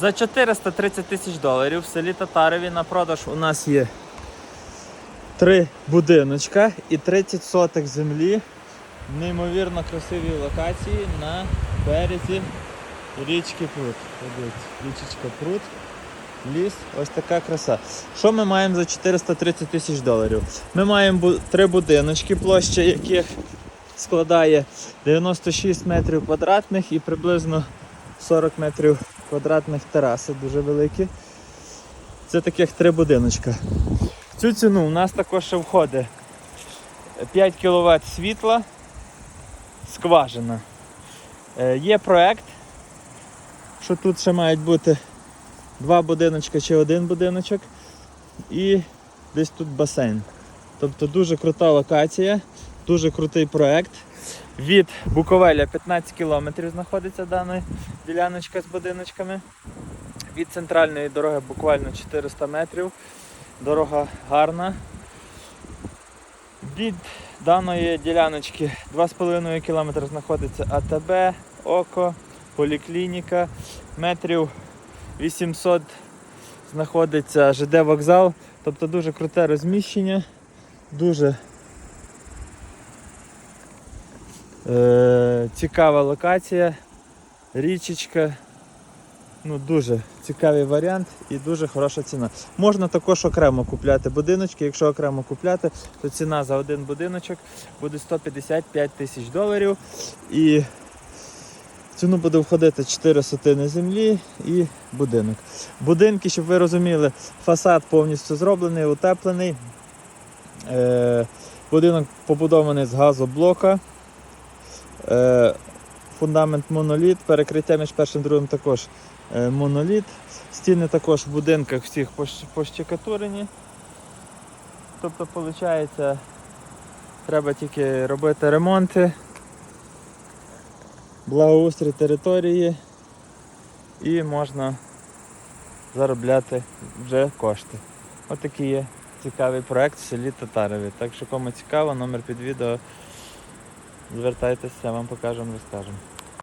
За 430 тисяч доларів в селі Татарові на продаж у нас є три будиночка і 30 соток землі неймовірно красивій локації на березі річки Прут. Річечка Прут. Ліс, ось така краса. Що ми маємо за 430 тисяч доларів? Ми маємо три будиночки, площа яких складає 96 метрів квадратних і приблизно 40 метрів квадратних тераси, дуже великі. Це таких три будиночка. В цю ціну у нас також ще входить 5 кВт світла, скважина. Е, Є проект, що тут ще мають бути два будиночка чи один будиночок. І десь тут басейн. Тобто дуже крута локація, дуже крутий проект. Від Буковеля 15 кілометрів знаходиться дана діляночка з будиночками. Від центральної дороги буквально 400 метрів. Дорога гарна. Від даної діляночки 2,5 км знаходиться АТБ, ОКО, поліклініка, метрів 800 знаходиться ЖД вокзал, тобто дуже круте розміщення, дуже е, цікава локація, річечка. Ну, дуже цікавий варіант і дуже хороша ціна. Можна також окремо купляти будиночки. Якщо окремо купляти, то ціна за один будиночок буде 155 тисяч доларів. І в ціну буде входити 4 сотини землі і будинок. Будинки, щоб ви розуміли, фасад повністю зроблений, утеплений. Е, будинок побудований з газоблока. Е, фундамент моноліт, перекриття між першим і другим також е, моноліт. Стіни також в будинках всіх пощекатурені. Тобто, виходить, треба тільки робити ремонти, благоустрій території і можна заробляти вже кошти. Отакий є цікавий проект в селі Татарові. Так що кому цікаво, номер під відео. Звертайтеся, вам покажемо, розкажемо.